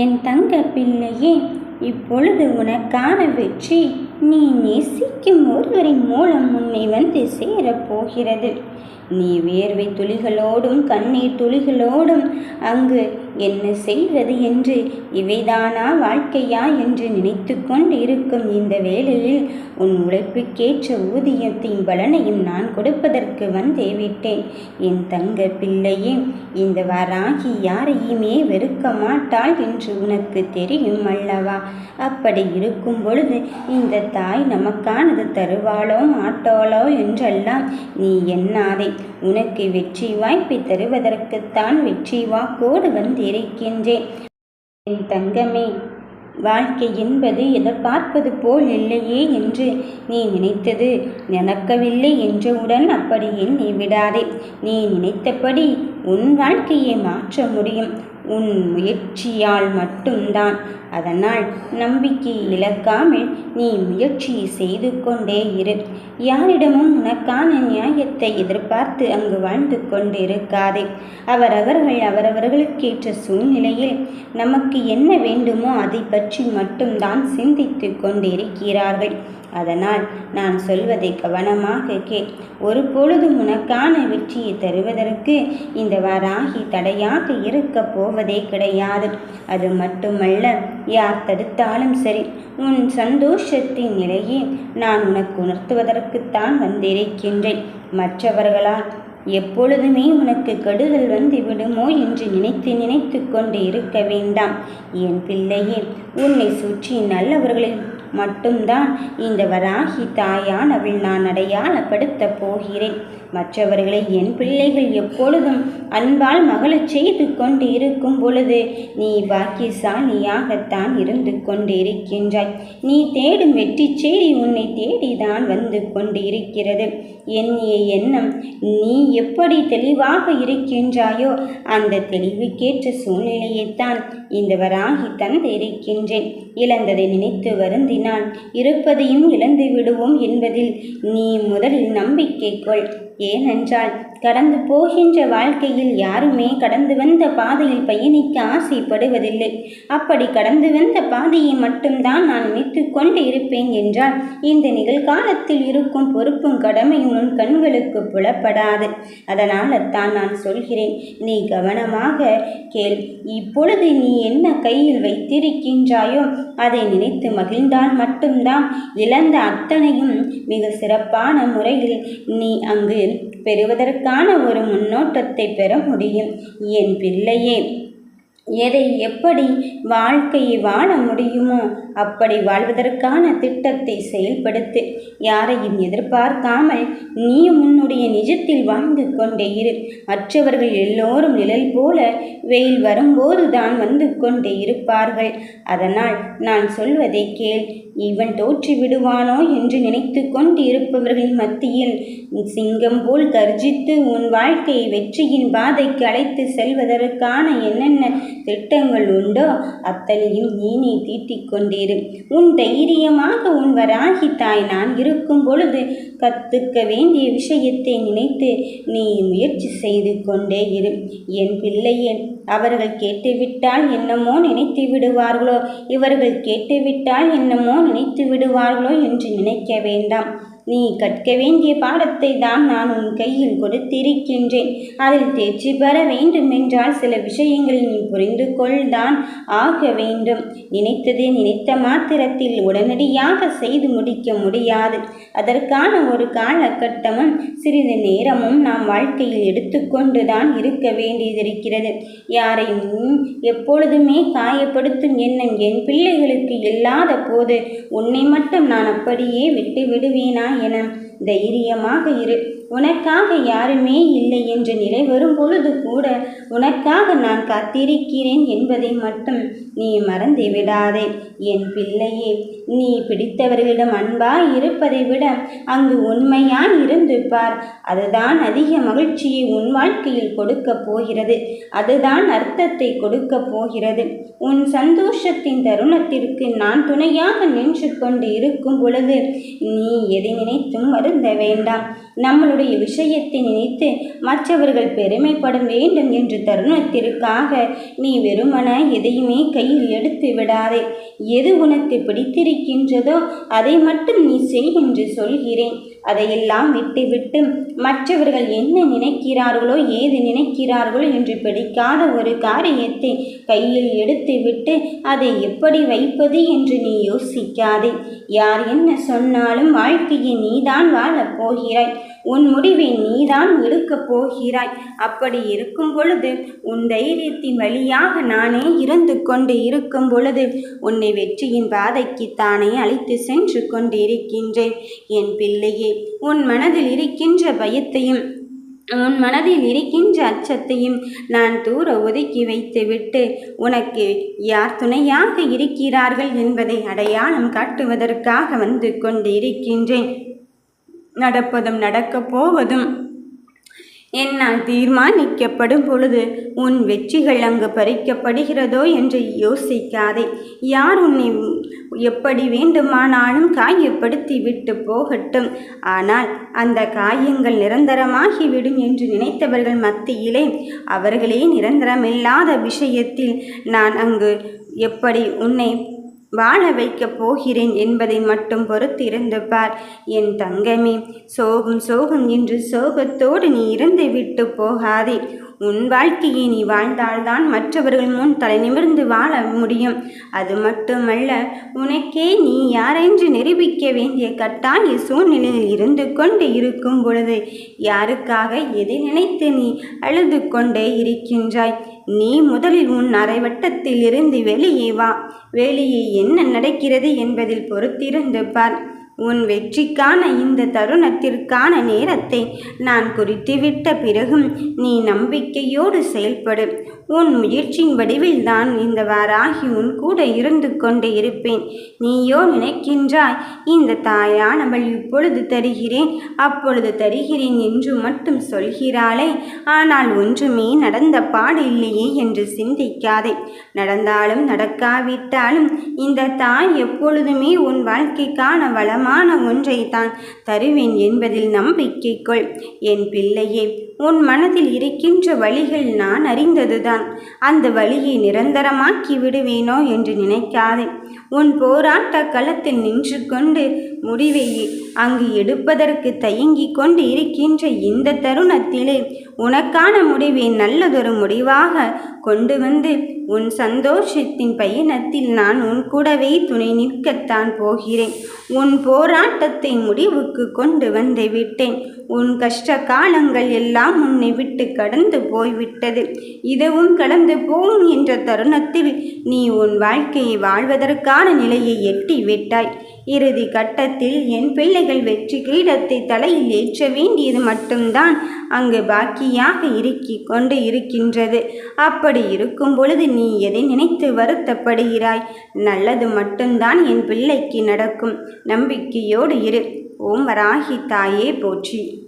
என் தங்க பிள்ளையே இப்பொழுது உனக்கான வெற்றி நீ நேசிக்கும் ஒருவரின் மூலம் உன்னை வந்து சேரப்போகிறது. நீ வேர்வை துளிகளோடும் கண்ணீர் துளிகளோடும் அங்கு என்ன செய்வது என்று? இவைதானா வாழ்க்கையா என்று நினைத்து கொண்டு இருக்கும் இந்த வேளையில் உன் உழைப்புக்கேற்ற ஊதியத்தின் பலனையும் நான் கொடுப்பதற்கு வந்தே விட்டேன். என் தங்க பிள்ளையே இந்த வராகி யாரையுமே வெறுக்க மாட்டாள் என்று உனக்கு தெரியும் அல்லவா? அப்படி இருக்கும் பொழுது இந்த தாய் நமக்கானது தருவாளோ மாட்டாளோ என்றெல்லாம் நீ எண்ணாதே. உனக்கு வெற்றி வாய்ப்பை தருவதற்குத்தான் வெற்றி வாக்கோடு வந்து வந்திருக்கின்றேன் என் தங்கமே வாழ்க்கை என்பது எதிர்பார்ப்பது போல் இல்லையே என்று நீ நினைத்தது நடக்கவில்லை என்றவுடன் அப்படி எண்ணி விடாதே. நீ நினைத்தபடி உன் வாழ்க்கையை மாற்ற முடியும். உன் முயற்சியால் மட்டும்தான். அதனால் நம்பிக்கை இழக்காமல் நீ முயற்சி செய்து கொண்டே இரு. யாரிடமும் உனக்கான நியாயத்தை எதிர்பார்த்து அங்கு வாழ்ந்து கொண்டிருக்காதே. அவரவர்கள் அவரவர்களுக்கேற்ற சூழ்நிலையில் நமக்கு என்ன வேண்டுமோ அதை பற்றி மட்டும்தான் சிந்தித்து கொண்டிருக்கிறார்கள். அதனால் நான் சொல்வதை கவனமாக கே ஒரு பொழுதும் உனக்கான வெற்றியை தருவதற்கு இந்த வராகி தடையாக இருக்கப் போவதே கிடையாது. அது மட்டுமல்ல யார் தடுத்தாலும் சரி உன் சந்தோஷத்தின் நிலையை நான் உனக்கு உணர்த்துவதற்குத்தான் வந்திருக்கின்றேன். மற்றவர்களால் எப்பொழுதுமே உனக்கு கெடுதல் வந்து விடுமோ என்று நினைத்து நினைத்து கொண்டு இருக்க வேண்டாம். என் பிள்ளையே உன்னை சுற்றி நல்லவர்களில் மட்டும்தான். இந்த வராகி தாயானவில் நான் அடையாளப்படுத்தப் போகிறேன். மற்றவர்களை என் பிள்ளைகள் எப்பொழுதும் அன்பால் மகளச் செய்து கொண்டு இருக்கும் பொழுது நீ பாக்கியசாலியாகத்தான் இருந்து கொண்டு இருக்கின்றாய் நீ தேடும் வெற்றி செய்தி உன்னை தேடிதான் வந்து கொண்டு இருக்கிறது எண்ணிய எண்ணம் நீ எப்படி தெளிவாக இருக்கின்றாயோ அந்த தெளிவுக்கேற்ற சூழ்நிலையைத்தான் இந்த வராகி தந்து இருக்கின்றேன் இழந்ததை நினைத்து வருந்தினால் இருப்பதையும் இழந்து விடுவோம் என்பதில் நீ முதலில் நம்பிக்கை கொள். ஏனென்றால் கடந்து போகின்ற வாழ்க்கையில் யாருமே கடந்து வந்த பாதையில் பயணிக்க ஆசைப்படுவதில்லை. அப்படி கடந்து வந்த பாதையை மட்டும்தான் நான் நினைத்து கொண்டு இருப்பேன் என்றால் இந்த நிகழ்காலத்தில் இருக்கும் பொறுப்பும் கடமையும் உன் கண்களுக்கு புலப்படாது. அதனால் தான் நான் சொல்கிறேன் நீ கவனமாக கேள். இப்பொழுது நீ என்ன கையில் வைத்திருக்கின்றாயோ அதை நினைத்து மகிழ்ந்தால் மட்டும்தான் இழந்த அத்தனையும் மிக சிறப்பான முறையில் நீ அங்கு பெறுவதற்கான ஒரு முன்னோட்டத்தை பெற முடியும். என் பிள்ளையே எதை எப்படி வாழ்க்கையை வாழ முடியுமோ அப்படி வாழ்வதற்கான திட்டத்தை செயல்படுத்து. யாரையும் எதிர்பார்க்காமல் நீ உன்னுடைய நிஜத்தில் வாழ்ந்து கொண்டே இரு. மற்றவர்கள் எல்லோரும் நிழல் போல வெயில் வரும்போது தான் வந்து கொண்டே இருப்பார்கள். அதனால் நான் சொல்வதை கேள். இவன் தோற்றி விடுவானோ என்று நினைத்து கொண்டு இருப்பவர்களின் மத்தியில் சிங்கம் போல் கர்ஜித்து உன் வாழ்க்கையை வெற்றியின் பாதைக்கு அழைத்து செல்வதற்கான என்னென்ன திட்டங்கள் உண்டோ அத்தனையும் நீனே தீட்டிக் கொண்டிரு. உன் தைரியமாக உன் வராகி தாய் நான் இருக்கும் பொழுது கற்றுக்க வேண்டிய விஷயத்தை நினைத்து நீ முயற்சி செய்து கொண்டே இரு. என் பிள்ளையே அவர்கள் கேட்டுவிட்டால் என்னமோ நினைத்து விடுவார்களோ? இவர்கள் கேட்டுவிட்டால் என்னமோ நினைத்து விடுவார்களோ என்று நினைக்க வேண்டாம். நீ கற்க வேண்டிய பாடத்தை தான் நான் உன் கையில் கொடுத்திருக்கின்றேன். அதில் தேர்ச்சி பெற வேண்டும் என்றால் சில விஷயங்களை நீ புரிந்து கொள்தான் ஆக வேண்டும். நினைத்தது நினைத்த மாத்திரத்தில் உடனடியாக செய்து முடிக்க முடியாது. அதற்கான ஒரு காலகட்டமும் சிறிது நேரமும் நாம் வாழ்க்கையில் எடுத்துக்கொண்டு தான் இருக்க வேண்டியதிருக்கிறது யாரையும் எப்பொழுதுமே காயப்படுத்தும் எண்ணம் என் பிள்ளைகளுக்கு இல்லாத போது உன்னை மட்டும் நான் அப்படியே விட்டு விடுவேனா என தைரியமாக இரு. உனக்காக யாருமே இல்லை என்ற நிலை வரும் பொழுது கூட உனக்காக நான் காத்திருக்கிறேன் என்பதை மட்டும் நீ மறந்து விடாதே. என் பிள்ளையே நீ பிடித்தவர்களிடம் அன்பாய் இருப்பதை விட அங்கு உண்மையாய் இருந்து பார். அதுதான் அதிக மகிழ்ச்சியை உன் வாழ்க்கையில் கொடுக்க போகிறது. அதுதான் அர்த்தத்தை கொடுக்க போகிறது. உன் சந்தோஷத்தின் தருணத்திற்கு நான் துணையாக நின்று கொண்டு இருக்கும் பொழுது நீ எதை நினைத்தும் வருந்த வேண்டாம். நம்மளுடைய உன்னுடைய விஷயத்தை நினைத்து மற்றவர்கள் பெருமைப்பட வேண்டும் என்ற தருணத்திற்காக நீ வெறுமன எதையுமே கையில் எடுத்து விடாதே. எது உனக்கு பிடித்திருக்கின்றதோ அதை மட்டும் நீ செய் என்று சொல்கிறேன். அதையெல்லாம் விட்டுவிட்டு மற்றவர்கள் என்ன நினைக்கிறார்களோ ஏது நினைக்கிறார்களோ என்று பிடிக்காத ஒரு காரியத்தை கையில் எடுத்துவிட்டு அதை எப்படி வைப்பது என்று நீ யோசிக்காதே. யார் என்ன சொன்னாலும் வாழ்க்கையை நீதான் வாழப் போகிறாய். உன் முடிவை நீதான் எடுக்கப் போகிறாய். அப்படி இருக்கும் பொழுது உன் தைரியத்தின் வழியாக நானே இருந்து கொண்டு இருக்கும் பொழுது உன்னை வெற்றியின் பாதைக்கு தானே அழைத்து சென்று கொண்டிருக்கின்றேன். என் பிள்ளையே உன் மனதில் இருக்கின்ற பயத்தையும் உன் மனதில் இருக்கின்ற அச்சத்தையும் நான் தூர ஒதுக்கி வைத்துவிட்டு உனக்கு யார் துணையாக இருக்கிறார்கள் என்பதை அடையாளம் காட்டுவதற்காக வந்து கொண்டு இருக்கின்றேன் நடப்பதும் நடக்கப் போவதும் என்னால் தீர்மானிக்கப்படும் பொழுது உன் வெற்றிகள் அங்கு பறிக்கப்படுகிறதோ என்று யோசிக்காதே. யார் உன்னை எப்படி வேண்டுமானாலும் காயப்படுத்தி விட்டு போகட்டும். ஆனால் அந்த காயங்கள் நிரந்தரமாகிவிடும் என்று நினைத்தவர்கள் மத்தியிலே அவர்களே நிரந்தரமில்லாத விஷயத்தில் நான் அங்கு எப்படி உன்னை வாழ வைக்கப் போகிறேன் என்பதை மட்டும் பொறுத்திருந்து பார் என் தங்கமே சோகம் சோகம் என்று சோகத்தோடு நீ இருந்து விட்டு போகாதே. உன் வாழ்க்கையை நீ வாழ்ந்தால்தான் மற்றவர்கள் முன் தலை நிமிர்ந்து வாழ முடியும். அது மட்டுமல்ல உனக்கே நீ யாரென்று நிரூபிக்க வேண்டிய கட்டாய சூழ்நிலையில் இருந்து கொண்டு இருக்கும் பொழுது யாருக்காக எதை நினைத்து நீ அழுது கொண்டே இருக்கின்றாய்? நீ முதலில் உன் அரைவட்டத்தில் இருந்து வெளியே வா. வெளியே என்ன நடக்கிறது என்பதில் பொறுத்திருந்து பார். உன் வெற்றிக்கான இந்த தருணத்திற்கான நேரத்தை நான் குறித்துவிட்ட பிறகும் நீ நம்பிக்கையோடு செயல்படு. உன் முயற்சியின் வடிவில் தான் இந்த வாராகி உன் கூட இருந்து கொண்டு இருப்பேன். நீயோ நினைக்கின்றாய் இந்த தாயானவள் இப்பொழுது தருகிறேன் அப்பொழுது தருகிறேன் என்று மட்டும் சொல்கிறாளே. ஆனால் ஒன்றுமே நடந்த பாடு இல்லையே என்று சிந்திக்காதே. நடந்தாலும் நடக்காவிட்டாலும் இந்த தாய் எப்பொழுதுமே உன் வாழ்க்கைக்கான வளம் வளமான ஒன்றைத்தான் தான் தருவேன் என்பதில் நம்பிக்கை கொள் என் பிள்ளையே உன் மனதில் இருக்கின்ற வழிகள் நான் அறிந்ததுதான். அந்த வழியை நிரந்தரமாக்கி விடுவேனோ என்று நினைக்காதே. உன் போராட்ட களத்தில் நின்று கொண்டு முடிவை அங்கு எடுப்பதற்கு தயங்கிக் கொண்டு இருக்கின்ற இந்த தருணத்திலே உனக்கான முடிவை நல்லதொரு முடிவாக கொண்டு வந்து உன் சந்தோஷத்தின் பயணத்தில் நான் உன் கூடவே துணை நிற்கத்தான் போகிறேன். உன் போராட்டத்தை முடிவுக்கு கொண்டு வந்து விட்டேன். உன் கஷ்ட காலங்கள் எல்லாம் உன்னை விட்டு கடந்து போய்விட்டது. இதுவும் கடந்து போகும் என்ற தருணத்தில் நீ உன் வாழ்க்கையை வாழ்வதற்கான நிலையை எட்டி விட்டாய் இறுதி கட்டத்தில் என் பிள்ளைகள் வெற்றி கிரீடத்தை தலையில் ஏற்ற வேண்டியது மட்டும்தான். அங்கு பாக்கியாக இருக்கி கொண்டு இருக்கின்றது. அப்படி இருக்கும் பொழுது நீ எதை நினைத்து வருத்தப்படுகிறாய்? நல்லது மட்டும்தான் என் பிள்ளைக்கு நடக்கும். நம்பிக்கையோடு இரு. ஓம் வராகி தாயே போற்றி.